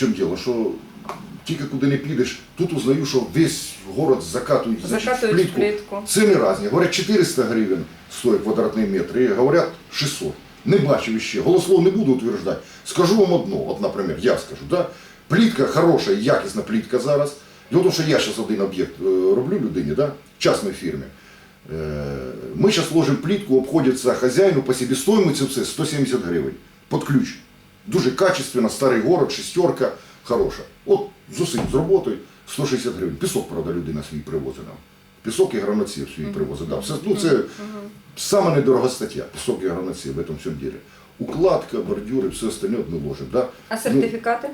чому діло? Що тільки куди не підеш, тут узнаю, що весь город закатують, значить, в Закатують плитку. плитку. Ціни різні. Говорять, 400 гривень стоїть квадратний метр, і говорять 600. Не бачив ще. Голослов не буду утверждати. Скажу вам одно, от, наприклад, я скажу, да? плітка хороша, якісна плітка зараз. Дело в тому, що я зараз один об'єкт е, роблю людині, да? частній фірмі. Е, Ми зараз ложимо плітку, обходиться хазяїну по себестоимості все 170 гривень. Під ключ. Дуже качественно, старий город, шестерка, хороша. От з усім, з роботою 160 гривень. Пісок, правда, людина свій привозить нам. Пісок і граноців свій привозить. Да. Все, ну, це сама недорога стаття. Пісок і граноців в цьому всьому ділі. Укладка, бордюри, все остальне ми ложимо. Да? А Ну, сертифікати?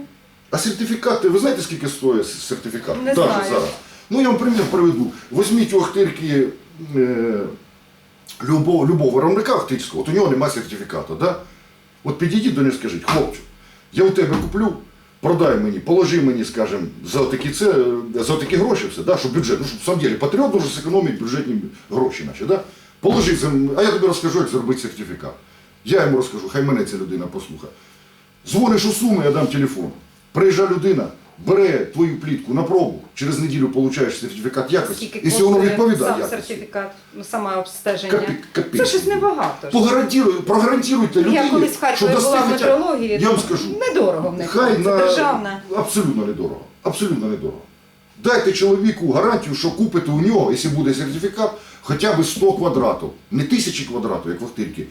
а сертифікати, ви знаєте, скільки стоїть сертифікат? Не Даже знаю. зараз. Ну, я вам примір приведу. Візьміть у Охтирки е, любого, любого виробника Охтирського, от у нього немає сертифікату. Да? От підійдіть до нього скажіть, хлопче, я у тебе куплю, продай мені, положи мені, скажімо, за такі, це, за такі гроші все, да? щоб бюджет, ну, щоб в самом деле патріот дуже зекономить бюджетні гроші наші. Да? Положи, а я тобі розкажу, як зробити сертифікат. Я йому розкажу, хай мене ця людина послухає. Дзвониш у суму, я дам телефон. Приїжджа людина, бере твою плітку на пробу, через неділю получаєш сертифікат якості, Скільки якщо воно відповідає сам якості. сертифікат, ну, саме обстеження? Копі- копійки. Це щось небагато. Погарантіруй, прогарантируйте людині, Я колись в Харкові що дасте була в метрології. Я вам скажу, Недорого в них. хай це на державна. абсолютно недорого. Абсолютно недорого. Дайте чоловіку гарантію, що купите у нього, якщо буде сертифікат, хоча б 100 квадратів, не тисячі квадратів, як в Охтирці.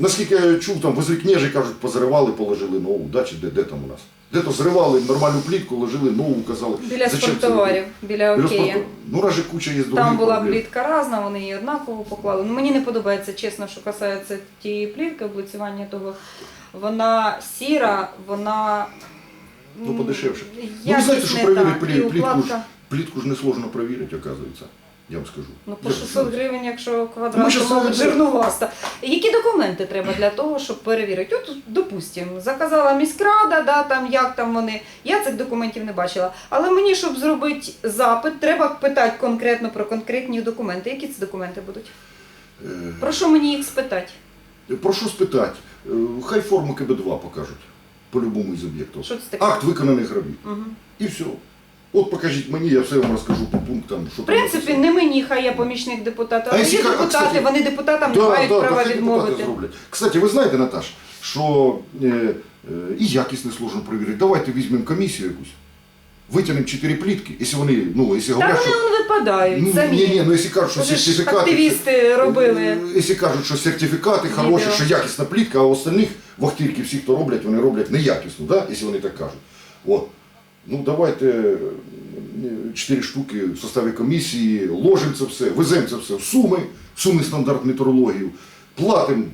Наскільки я чув, там возле кажуть, позривали, положили нову, да, чи де, де там у нас? Де то зривали нормальну плітку, ложили нову, казали. Біля робити? біля Окея. Ну, раз же куча є Там була проблем. плітка різна, вони її однаково поклали. Ну, мені не подобається, чесно, що касається тієї плітки, облицювання того. Вона сіра, вона. Ну, подешевше. Ну, ви знаєте, що перевірити плітку, плітку ж несложно перевірити, оказується. Я вам скажу. Ну, по Як 600 це? гривень, якщо Ми квадрат, щас то мабуть, жирнуваста. Які документи треба для того, щоб перевірити? От, допустимо, заказала міськрада, да, там, як там вони. Я цих документів не бачила. Але мені, щоб зробити запит, треба питати конкретно про конкретні документи. Які це документи будуть? Е, Про що мені їх спитати? Прошу спитати, е, хай форму КБ-2 покажуть по любому із об'єктів. Що це таке? Акт виконаних робіт. Угу. І все. От покажіть мені, я все вам розкажу по пунктам. Що В принципі, не мені, хай я помічник депутата, А але якщо є ка- а, депутати, кстати, вони депутатам не мають права хай депутати відмовити. зроблять. Кстати, ви знаєте, Наташ, що е, е, і якість несложно перевірити. Давайте візьмемо комісію якусь, витягнемо чотири плітки, якщо вони, ну, якщо Та говорять, вони що... випадають Ну, самі. ні, ні, ну якщо кажуть, що ж сертифікати... активісти робили. Е, Якщо кажуть, що сертифікати хороші, Відео. що якісна плітка, а остальних вахтирки всі, хто роблять, вони роблять неякісно, да? якщо вони так кажуть. От. Ну давайте е, чотири штуки в составі комісії, ложимо це все, веземо це все в суми, в суми стандарт метрологію, платимо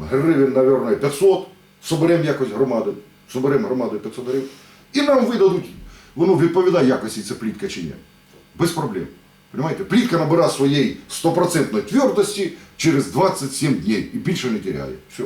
гривень, мабуть, 500, соберемо якось громаду, соберемо громаду 500 гривень, і нам видадуть, воно відповідає якості ця плітка чи ні. Без проблем. Понимаете? Плітка набирає своєї стопроцентної твердості через 27 днів і більше не теряє. Все.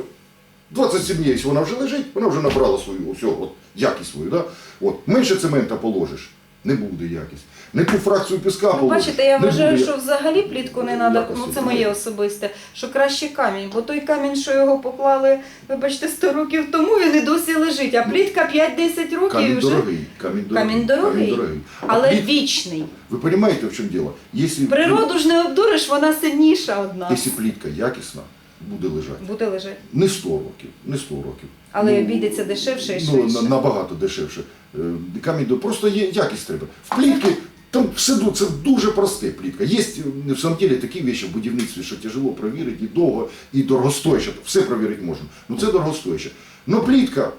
27 днів, вона вже лежить, вона вже набрала свою все, от, якість свою. Да? От. Менше цемента положиш, не буде якість. Не ту фракцію піска Ну, положиш. бачите, я не вважаю, буде що взагалі плітку не треба, Якості ну це моє особисте, що краще камінь, бо той камінь, що його поклали, вибачте, 100 років тому, він і досі лежить, а плітка 5-10 років Камінь і вже. дорогий, камінь дорогий. Камінь дорогий, Камінь дорогий. А Але пліт- вічний. Ви розумієте, в чому діло? Якщо, Природу ж не обдуриш, вона сильніша одна. якщо плітка якісна, буде лежати. Буде лежати. Не 100 років, не 100 років. Але обійдеться дешевше і ну, швидше. на- набагато дешевше. Е, Камінь просто є якість треба. В плітки там все це дуже просте плітка. Є е, в самом деле такі речі в будівництві, що тяжело перевірити, і довго, і дорогостояще. Все перевірити можна. Ну це дорогостояще. Ну плітка,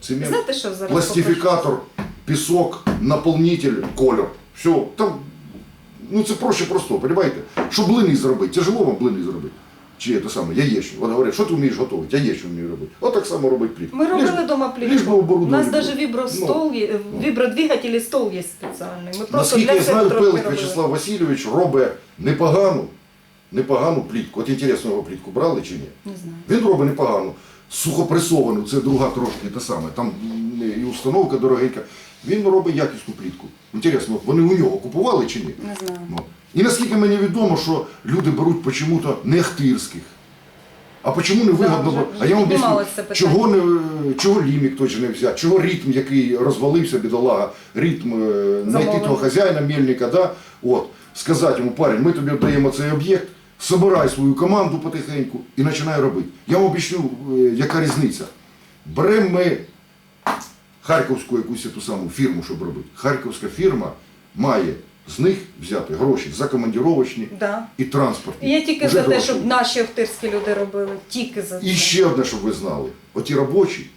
цемент, Знаєте, що зараз? покажу? пластифікатор, пісок, наповнитель, кольор. Все, там, ну це проще просто, розумієте? Що блини зробити, тяжело вам блини зробити. Чи це саме, яєчню. От говорять, що ти вмієш готувати? Яєчню вмію робити. От так само робить плітку. Ми робили вдома лиш плітку. У нас навіть вібростол, є, вібродвигатель і стол є спеціальний. Ми просто Наскільки для я знаю, Пелик робили. Вячеслав Васильович робить непогану, непогану плітку. От інтересно, його плітку брали чи ні? Не знаю. Він робить непогану. Сухопресовану, це друга трошки те саме. Там і установка дорогенька. Він робить якісну плітку. Інтересно, вони у нього купували чи ні? Не знаю. Ну. І наскільки мені відомо, що люди беруть почему-то не ахтирських, А чому не вигодно? було? а я вам об'ясню, чого, не, чого лімік же не взяти, чого ритм, який розвалився, бідолага, ритм е, знайти того хазяїна, мельника, да? От, сказати йому, парень, ми тобі даємо цей об'єкт, собирай свою команду потихеньку і починай робити. Я вам об'ясню, е, яка різниця. Беремо ми Харківську якусь ту саму фірму, щоб робити. Харківська фірма має з них взяти гроші за командіровочні Да. і транспортні. Я тільки Уже за те, гроші. щоб наші охтирські люди робили. Тільки за це. І ще одне, щоб ви знали. Оті робочі,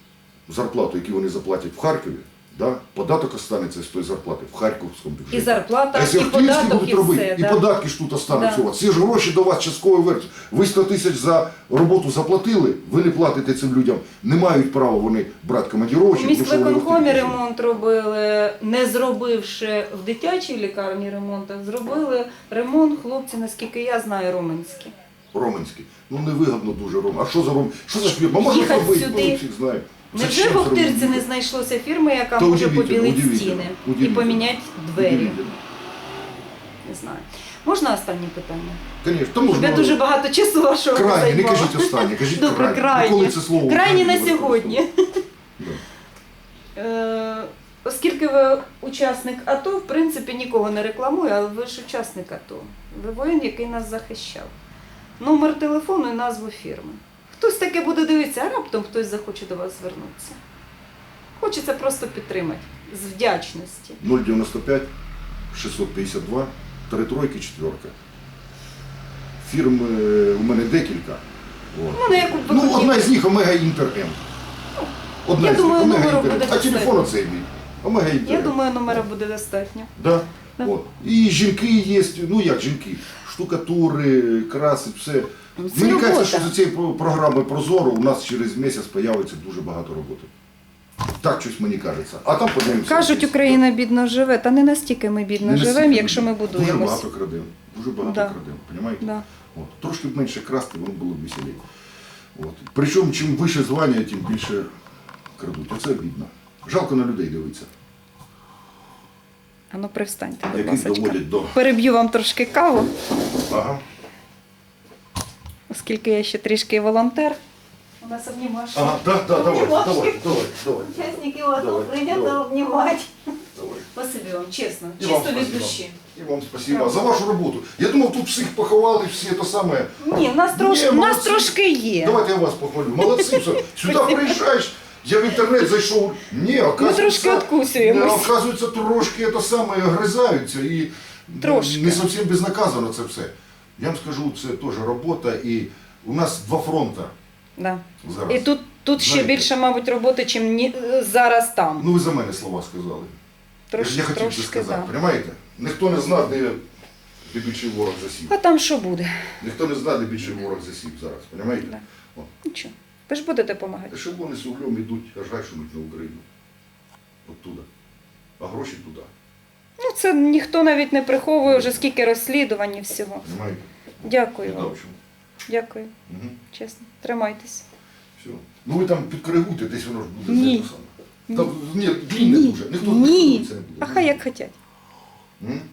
зарплату, які вони заплатять в Харкові, да, податок останеться з тої зарплати в Харківському бюджеті. І зарплата, і податок, і все. і да. податки ж тут остануться Да. у вас. Ці ж гроші до вас частково вернуть. Ви 100 тисяч за роботу заплатили, ви не платите цим людям. Не мають права вони брати командіровочі. Міськвиконкомі ремонт робили, не зробивши в дитячій лікарні ремонт, а зробили ремонт хлопці, наскільки я знаю, роменські. Роменський. Ну невигодно дуже Ром. А що за Ром? Що за фірма? Можна Їхати робити, сюди. ми всіх знаємо. Невже в Охтирці не знайшлося фірми, яка Та може удивительно, побілити удивительно, стіни і удивительно. поміняти двері? Удивительно. Не знаю. Можна останнє питання? Конечно, то можна. Я дуже багато часу вашого Крайні, не займала. кажіть останнє, кажіть Добре, крайні. крайні. Ну, коли це слово Крайні на сьогодні. Да. Е, Оскільки ви учасник АТО, в принципі, нікого не рекламую, але ви ж учасник АТО. Ви воїн, який нас захищав. Номер телефону і назву фірми. Хтось таке буде дивитися, а раптом хтось захоче до вас звернутися. Хочеться просто підтримати з вдячності. 095 652 три тройки, четверка. Фірм е, у мене декілька. От. Ну, на яку б ви Ну, хотіли. одна з них Омега Інтер М. Одна Я з думаю, них Омега номеру Інтер М. буде А телефон достатньо. оцей мій. Омега Інтер Я думаю, номера буде достатньо. Да? От. І жінки є, ну як жінки, штукатури, краси, все. Ну, це Мені кажеться, що за цією про- програмою Прозоро у нас через місяць з'явиться дуже багато роботи. Так щось мені кажеться. А там подивимося. Кажуть, Україна бідно живе, та не настільки ми бідно Не живемо, настільки якщо ми Дуже будуємось. багато крадемо. Дуже багато Да. крадемо, розумієте? Да. От. Трошки б менше красти, воно було б веселіше. От. Причому, чим вище звання, тим більше крадуть. Оце бідно. Жалко на людей дивитися, А ну привстаньте, будь доводять до. Переб'ю вам трошки каву, Ага. оскільки я ще трішки волонтер. У нас обнімашки. Ага, так, так, давай, давай, давай, давай. Учасників АТО Давай, прийнято обнімати. давай. Спасибі вам, чесно, І вам чисто від спасибо. душі. І вам спасибо за вашу роботу. Я думав, тут всіх поховали, всі те саме. Ні, в нас, Ні, трош... в нас молодці. трошки є. Давайте я вас похвалю. Молодці, все. Сюди приїжджаєш, я в інтернет зайшов. Ні, оказується, трошки не, оказується, трошки це саме огризаються і Трошки. не зовсім безнаказано це все. Я вам скажу, це теж робота і у нас два фронти Да. зараз. І тут, тут ще більше, мабуть, роботи, чим ні... зараз там. Ну ви за мене слова сказали. Трошки, я хотів це сказати, да. розумієте? Ніхто не знає, де більший ворог засів. А там що буде? Ніхто не знає, де більший ворог засів зараз, розумієте? Да. Нічого. Ви ж будете допомагати. Ешелони з углем йдуть, аж гайшнуть на Україну. Оттуда. А гроші туди. Ну, це ніхто навіть не приховує вже скільки розслідувань і всього. Понимаєте? Дякую вам. Дякую, Угу. чесно. Тримайтесь. Все. Ну ви там підкоригуйте, десь воно ж буде Ні. те саме. Там, ні, длінне Ні. дуже. Ніхто Ні. не це не буде. А хай як хотять. М?